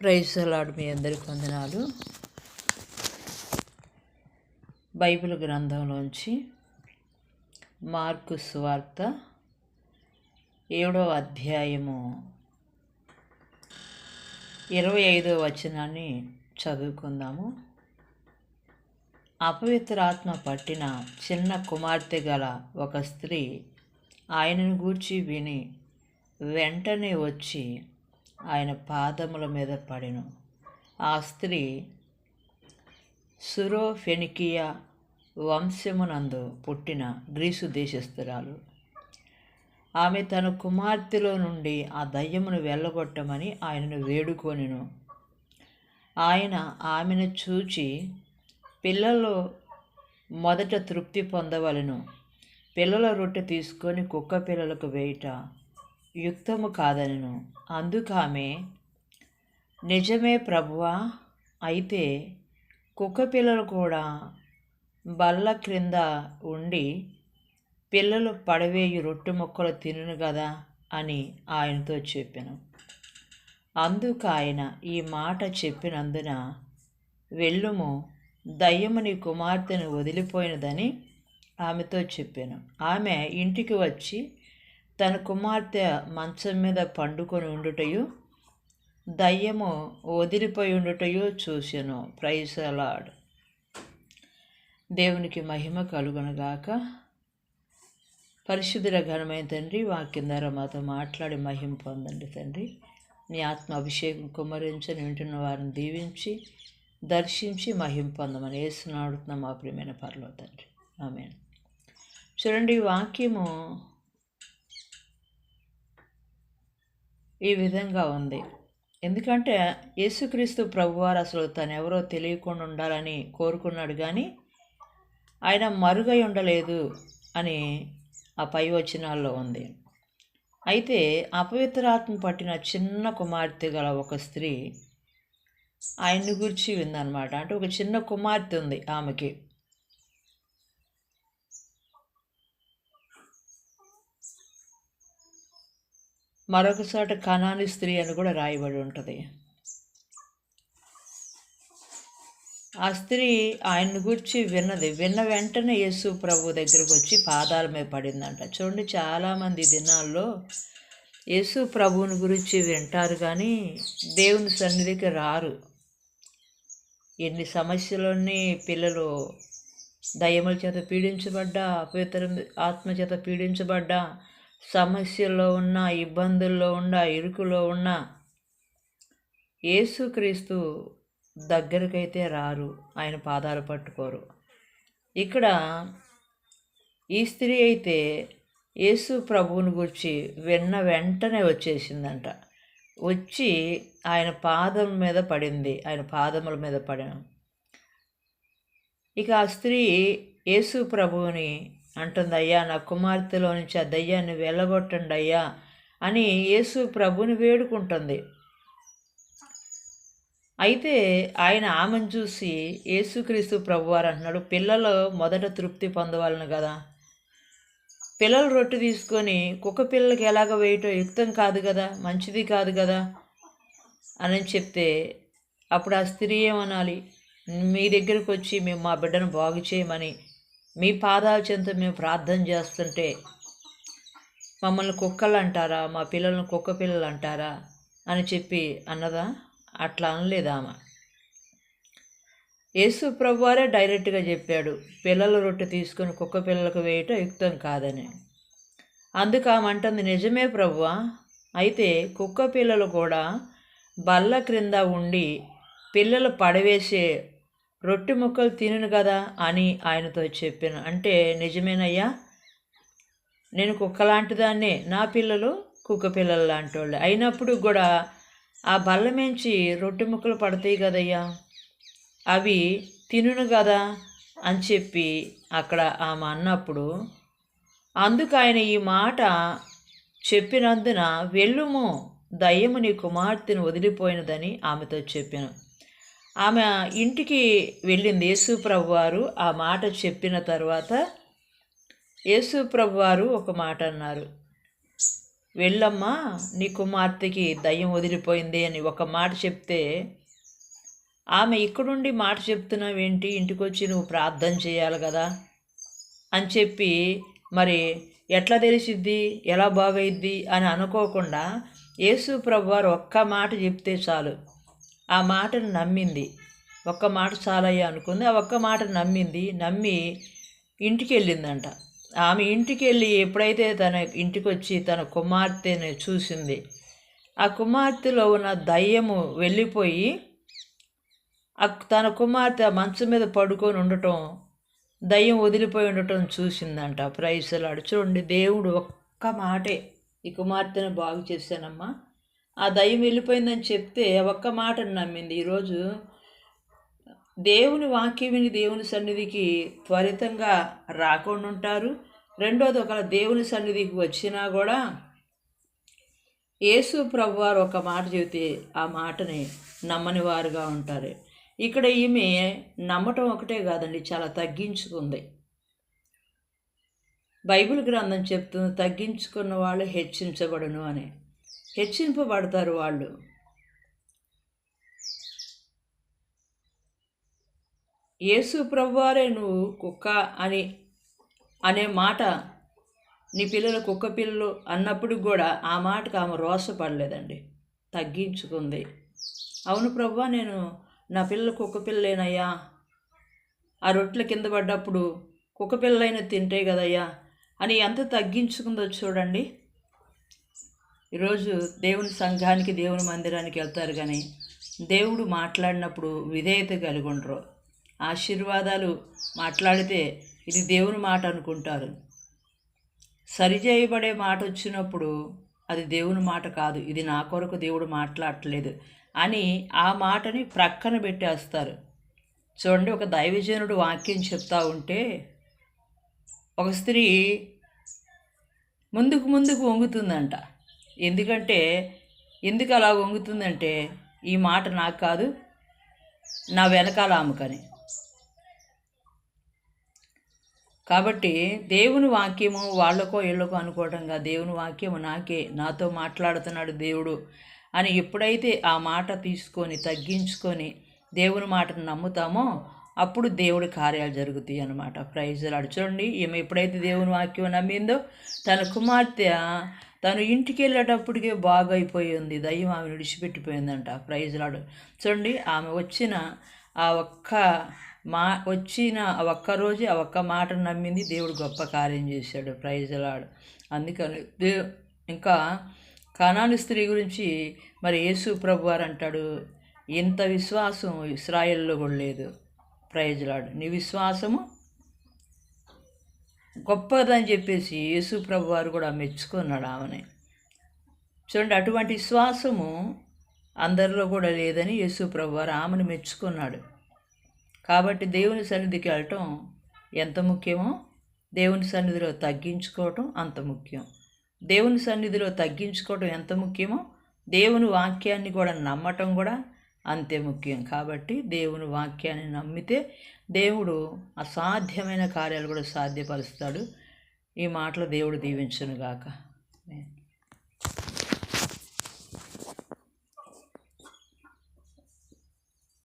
Praise అలాడు మీ అందరికి వందనాలు. Bible గ్రంథంలోంచి mark స్వార్త ఏడవ అధ్యాయము ఇరవై ఐదవ వచనాన్ని చదువుకుందాము. అపవిత్రాత్మ పట్టిన చిన్న కుమార్తె గల ఒక స్త్రీ ఆయనను గూర్చి విని వెంటనే వచ్చి ఆయన పాదముల మీద పడెను. ఆ స్త్రీ సురోఫెనికియా వంశమునందు పుట్టిన గ్రీసు దేశస్థురాలు. ఆమె తన కుమార్తెలో నుండి ఆ దయ్యమును వెళ్ళగొట్టమని ఆయనను వేడుకొనెను. ఆయన ఆమెను చూచి పిల్లలు మొదట తృప్తి పొందవలను. పిల్లల రొట్టె తీసుకొని కుక్క పిల్లలకు వేయట. యుక్తము కాదనను. అందుకామె నిజమే ప్రభువా అయితే కుక్క పిల్లలు కూడా బల్ల క్రింద ఉండి పిల్లలు పడవేయి రొట్టె మొక్కలు తినును కదా అని ఆయనతో చెప్పాను. అందుకు ఆయన ఈ మాట చెప్పినందున వెళ్ళుము దయ్యము నీ కుమార్తెను వదిలిపోయినదని ఆమెతో చెప్పాను. ఆమె ఇంటికి వచ్చి తన కుమార్తె మంచం మీద పండుకొని ఉండుటయు దయ్యము వదిలిపోయి ఉండుటయు చూసాను. ప్రైజ్ అలాడ్ దేవునికి మహిమ కలుగునగాక పరిశుద్ధుల ఘనమైన తండ్రి వాక్యం ద్వారా మాతో మాట్లాడి మహిమ పొందండి తండ్రి. నీ ఆత్మ అభిషేకం కుమరించని వింటున్న వారిని దీవించి దర్శించి మహిం పొందమని వేస్తున్నాడుతున్న మా ప్రియమైన పర్లో తండ్రి. ఆమె చూడండి వాక్యము ఈ విధంగా ఉంది. ఎందుకంటే యేసుక్రీస్తు ప్రభువారు అసలు తను ఎవరో తెలియకుండా ఉండాలని కోరుకున్నాడు కానీ ఆయన మరుగై ఉండలేదు అని ఆ పై వచనాల్లో ఉంది. అయితే అపవిత్రాత్మ పట్టిన చిన్న కుమార్తె గల ఒక స్త్రీ ఆయన్ని గురించి విందనమాట. అంటే ఒక చిన్న కుమార్తె ఉంది ఆమెకి. మరొక చోట కణాని స్త్రీ అని కూడా రాయబడి ఉంటుంది. ఆ స్త్రీ ఆయన్ని గురించి విన్నది. విన్న వెంటనే యేసు ప్రభు దగ్గరకు వచ్చి పాదాల మీద పడిందంట. చూడండి చాలామంది దినాల్లో యేసు ప్రభువుని గురించి వింటారు కానీ దేవుని సన్నిధికి రారు. ఎన్ని సమస్యలన్నీ పిల్లలు దయ్యముల చేత పీడించబడ్డా అపవిత్ర ఆత్మ చేత పీడించబడ్డా సమస్యల్లో ఉన్న ఇబ్బందుల్లో ఉన్న ఇరుకులో ఉన్న యేసుక్రీస్తు దగ్గరకైతే రారు. ఆయన పాదాలు పట్టుకోరు. ఇక్కడ ఈ స్త్రీ అయితే యేసు ప్రభువుని గురించి విన్న వెంటనే వచ్చేసిందంట. వచ్చి ఆయన పాదం మీద పడింది. ఆయన పాదముల మీద పడిన ఇక ఆ స్త్రీ యేసు ప్రభువుని అంటుంది అయ్యా నా కుమార్తెలో నుంచి ఆ దయ్యాన్ని వెళ్ళగొట్టండి అయ్యా అని యేసు ప్రభుని వేడుకుంటుంది. అయితే ఆయన ఆమెను చూసి యేసుక్రీస్తు ప్రభువారు అంటున్నాడు పిల్లలు మొదట తృప్తి పొందవాలను కదా. పిల్లలు రొట్టె తీసుకొని కుక్క పిల్లలకి ఎలాగ వేయటం యుక్తం కాదు కదా మంచిది కాదు కదా అని చెప్తే అప్పుడు ఆ స్త్రీ ఏమనాలి మీ దగ్గరకు వచ్చి మేము మా బిడ్డను బాగు చేయమని మీ పాదాల చెంత మేము ప్రార్థన చేస్తుంటే మమ్మల్ని కుక్కలు అంటారా మా పిల్లలను కుక్క పిల్లలు అంటారా అని చెప్పి అన్నదా? అట్లా అనలేదు యేసు ప్రభువారే డైరెక్ట్గా చెప్పాడు పిల్లల రొట్టె తీసుకొని కుక్క పిల్లలకు వేయటం యుక్తం కాదని. అందుకు ఆమంటుంది నిజమే ప్రభువా అయితే కుక్క పిల్లలు కూడా బల్ల క్రింద ఉండి పిల్లలు పడవేసే రొట్టె ముక్కలు తినను కదా అని ఆయనతో చెప్పాను. అంటే నిజమేనయ్యా నేను కుక్క లాంటిదాన్నే నా పిల్లలు కుక్క పిల్లలు లాంటి వాళ్ళు అయినప్పుడు కూడా ఆ బల్ల మించి రొట్టె ముక్కలు పడతాయి కదయ్యా. అవి తినును కదా అని చెప్పి అక్కడ ఆమె అన్నప్పుడు అందుకు ఆయన ఈ మాట చెప్పినందున వెళ్ళుము దయ్యము నీ కుమార్తెను వదిలిపోయినదని ఆమెతో చెప్పాను. ఆమె ఇంటికి వెళ్ళింది యేసుప్రభు వారు ఆ మాట చెప్పిన తర్వాత యేసుప్రభు వారు ఒక మాట అన్నారు. వెళ్ళమ్మా నీ కుమార్తెకి దయ్యం వదిలిపోయింది అని ఒక మాట చెప్తే ఆమె ఇక్కడుండి మాట చెప్తున్నావేంటి? ఇంటికి వచ్చి నువ్వు ప్రార్థన చేయాలి కదా అని చెప్పి మరి ఎట్లా తెలిసిద్ది? ఎలా బాగైద్ది? అని అనుకోకుండా యేసు ప్రభువారు ఒక్క మాట చెప్తే చాలు. ఆ మాటను నమ్మింది. ఒక్క మాట చాలయ్యా అనుకుంది. ఆ ఒక్క మాట నమ్మింది. నమ్మి ఇంటికి వెళ్ళిందంట ఆమె ఇంటికి వెళ్ళి ఎప్పుడైతే తన ఇంటికి వచ్చి తన కుమార్తెని చూసింది ఆ కుమార్తెలో ఉన్న దయ్యము వెళ్ళిపోయి తన కుమార్తె మంచం మీద పడుకొని ఉండటం దయ్యం వదిలిపోయి ఉండటం చూసిందంట. ప్రైసలాడు చూడండి దేవుడు ఒక్క మాటే ఈ కుమార్తెను బాగు చేశానమ్మా. ఆ దయ్యం వెళ్ళిపోయిందని చెప్తే ఒక్క మాటను నమ్మింది. ఈరోజు దేవుని వాక్యం విని దేవుని సన్నిధికి త్వరితంగా రాకుండా ఉంటారు రెండోది ఒకవేళ దేవుని సన్నిధికి వచ్చినా కూడా యేసు ప్రభు వారు ఒక మాట చెబితే ఆ మాటని నమ్మని వారుగా ఉంటారు. ఇక్కడ ఈమె నమ్మటం ఒకటే కాదండి చాలా తగ్గించుకుంది. బైబిల్ గ్రంథం చెప్తుంది తగ్గించుకున్న వాళ్ళు హెచ్చించబడును అని. హెచ్చింపబడతారు వాళ్ళు. యేసు ప్రభువారే నువ్వు కుక్క అని అనే మాట నీ పిల్లలు కుక్క పిల్లలు అన్నప్పుడు కూడా ఆ మాటకు ఆమె రోసపడలేదండి తగ్గించుకుంది. అవును ప్రభు నేను నా పిల్లలు కుక్క పిల్లలేనయ్యా. ఆ రొట్టెల కింద పడ్డప్పుడు కుక్క పిల్లలైనా తింటే కదయ్యా అని ఎంత తగ్గించుకుందో చూడండి. ఈరోజు దేవుని సంఘానికి దేవుని మందిరానికి వెళ్తారు కానీ దేవుడు మాట్లాడినప్పుడు విధేయత కలిగి ఉండరు ఆశీర్వాదాలు మాట్లాడితే ఇది దేవుని మాట అనుకుంటారు. సరిచేయబడే మాట వచ్చినప్పుడు అది దేవుని మాట కాదు. ఇది నా కొరకు దేవుడు మాట్లాడట్లేదు అని ఆ మాటని ప్రక్కన పెట్టేస్తారు. చూడండి ఒక దైవజనుడు వాక్యం చెప్తా ఉంటే ఒక స్త్రీ ముందుకు ముందుకు వంగుతుందంట. ఎందుకంటే ఎందుకు అలా వంగుతుందంటే ఈ మాట నాకు కాదు నా వెనకాల ఆమెకని. కాబట్టి దేవుని వాక్యము వాళ్ళకో ఇళ్ళకో అనుకోవటంగా దేవుని వాక్యము నాకే నాతో మాట్లాడుతున్నాడు దేవుడు అని ఎప్పుడైతే ఆ మాట తీసుకొని తగ్గించుకొని దేవుని మాటను నమ్ముతామో అప్పుడు దేవుడి కార్యాలు జరుగుతాయి అనమాట ప్రైజులు చూడండి ఈమె ఎప్పుడైతే దేవుని వాక్యం నమ్మిందో తన కుమార్తె తను ఇంటికి వెళ్ళేటప్పటికే బాగైపోయింది దయ్యం ఆమె విడిచిపెట్టిపోయిందంట ప్రైజులాడు చూడండి ఆమె వచ్చిన ఆ ఒక్క మా వచ్చిన ఆ ఒక్కరోజు ఆ ఒక్క మాట నమ్మింది దేవుడు గొప్ప కార్యం చేశాడు ప్రైజలాడు అందుకని దే ఇంకా కణాని స్త్రీ గురించి మరి యేసు ప్రభు వారు అంటాడు ఇంత విశ్వాసం ఇస్రాయల్లో కూడా లేదు ప్రైజలాడు నీ విశ్వాసము గొప్పదని చెప్పేసి యేసు ప్రభు వారు కూడా మెచ్చుకున్నాడు ఆమెని. చూడండి అటువంటి విశ్వాసము అందరిలో కూడా లేదని యేసు ప్రభు వారు ఆమెను మెచ్చుకున్నాడు. కాబట్టి దేవుని సన్నిధికి వెళ్ళటం ఎంత ముఖ్యమో దేవుని సన్నిధిలో తగ్గించుకోవటం అంత ముఖ్యం. దేవుని సన్నిధిలో తగ్గించుకోవటం ఎంత ముఖ్యమో దేవుని వాక్యాన్ని కూడా నమ్మటం కూడా అంతే ముఖ్యం. కాబట్టి దేవుని వాక్యాన్ని నమ్మితే దేవుడు అసాధ్యమైన కార్యాలు కూడా సాధ్యపరుస్తాడు. ఈ మాటలు దేవుడు దీవించునుగాక.